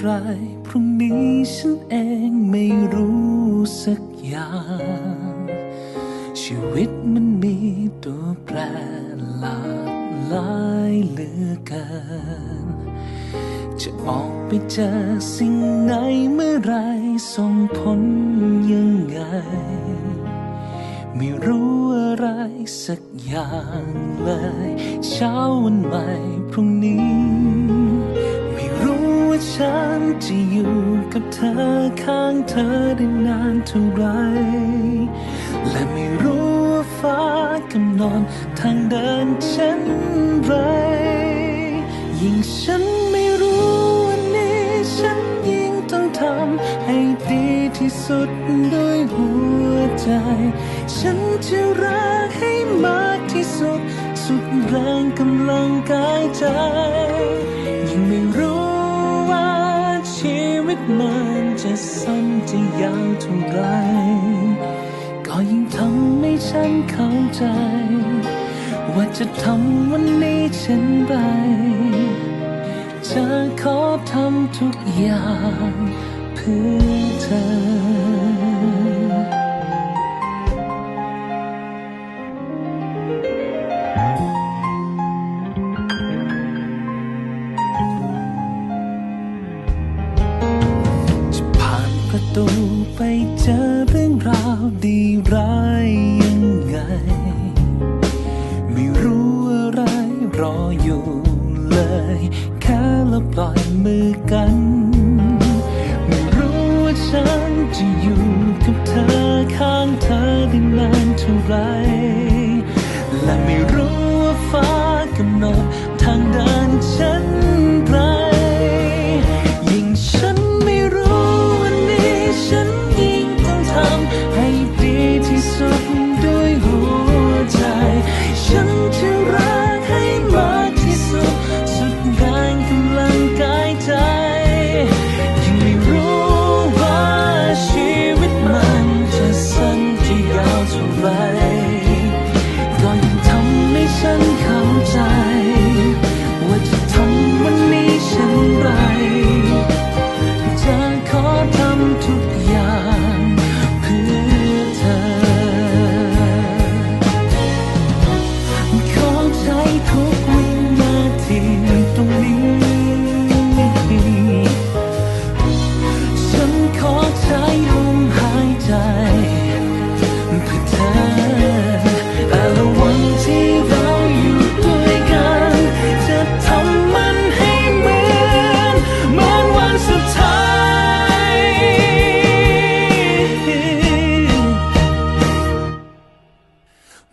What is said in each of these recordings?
ไร พรุ่งนี้ฉันเองไม่รู้สักอย่าง ชีวิตมันมีตัวแปรหลากหลายเหลือเกิน จะออกไปเจอสิ่งไหนเมื่อไรส่งผลยังไง ไม่รู้อะไรสักอย่างเลย เช้าวันใหม่พรุ่งนี้ ฉันจะอยู่กับเธอข้างเธอได้นานเท่าไร และไม่รู้ว่าฟ้ากำหนดทางเดินเช่นไร ยิ่งฉันไม่รู้วันนี้ฉันยิ่งต้องทำให้ดีที่สุดด้วยหัวใจ ฉันจะรักให้มากที่สุด สุดแรงกำลังกายใจ ยิ่งไม่รู้ มันจะสั้นจะยาวเท่าไรก็ยิ่งทำให้ฉันเข้าใจ ว่าจะทำวันนี้เช่นไรจะขอทำทุกอย่างเพื่อเธอ ตูไปเจอเรื่องราวดีร้ายยังไง ไม่รู้อะไรรออยู่เลย แค่เราปล่อยมือกัน ไม่รู้ว่าฉันจะอยู่กับเธอข้างเธอได้นานเท่าไหร ฉันจะรัก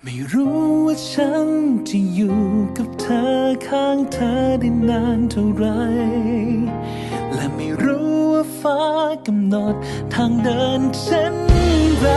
ไม่รู้ว่าฉันจะอยู่กับเธอข้างเธอได้นานเท่าไร และไม่รู้ว่าฟ้ากำหนดทางเดินเช่นไร